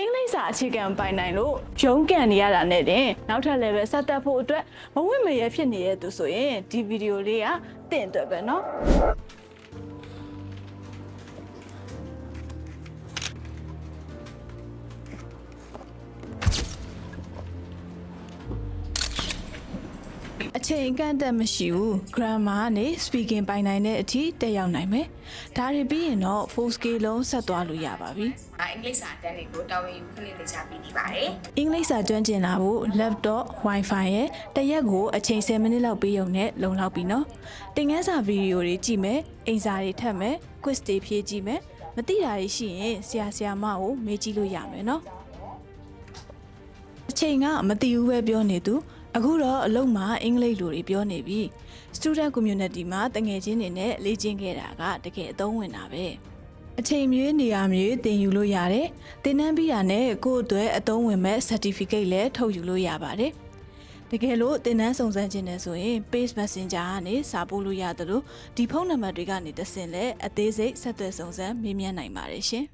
အင်္ဂလိပ်စာအခြေခံပိုင်နိုင်လို့ရုံးကန်နေရတာနဲ့တင်နောက်ထပ် level ဆက်တက်ဖို့အတွက်မဝင့်မရဖြစ်နေတဲ့သူဆိုရင်ဒီဗီဒီယိုလေးကတင့်အတွက်ပဲเนาะ အချိန်အကန့်အသတ်မရှိဘူး grammar နဲ့ speaking ပိုင်နိုင်တဲ့အထိတက်ရောက်နိုင်မယ်ဒါတွေပြီးရင်တော့ full scale လုံးဆက်သွားလို့ရပါပြီအင်္ဂလိပ်စာတန်းတွေကိုတာဝန်ယူခလေးလေးချပြီးနေပါတယ်အင်္ဂလိပ်စာကျွမ်းကျင်လာဖို့ laptop wifi ရဲ့တရက်ကိုအချိန်10မိနစ်လောက်ပေးရုံနဲ့လုံလောက်ပြီနော်သင်ခန်းစာဗီဒီယိုတွေကြည့်မယ်အိမ်စာတွေထပ်မယ် quiz တွေဖြည့်ကြည့်မယ်မသိတာတွေရှိရင်ဆရာဆရာမကိုမေးကြည့်လို့ရမယ်နော်အချိန်ကမတည်ဘူးပဲပြောနေသူ အခုတော့အလုံးမှာအင်္ဂလိပ်လိုတွေပြောနေပြီ student community မှာတငယ်ချင်းတွေနဲ့လေ့ကျင့်ခဲ့တာကတကယ်အသုံးဝင်တာပဲအချိန်မြွေးနေရာမြွေးသင်ယူလို့ရတယ်သင်တန်းပြီးတာနဲ့ကိုယ့်အတွက်အသုံးဝင်မဲ့ certificate လည်းထုတ်ယူလို့ရပါတယ်တကယ်လို့သင်တန်းစုံစမ်းခြင်းနဲ့ဆိုရင် Page Messenger ကနေစာပို့လို့ရတယ်လို့ဒီဖုန်းနံပါတ်တွေကနေတဆင့်လဲအသေးစိတ်ဆက်သွယ်စုံစမ်းမေးမြန်းနိုင်ပါတယ်ရှင်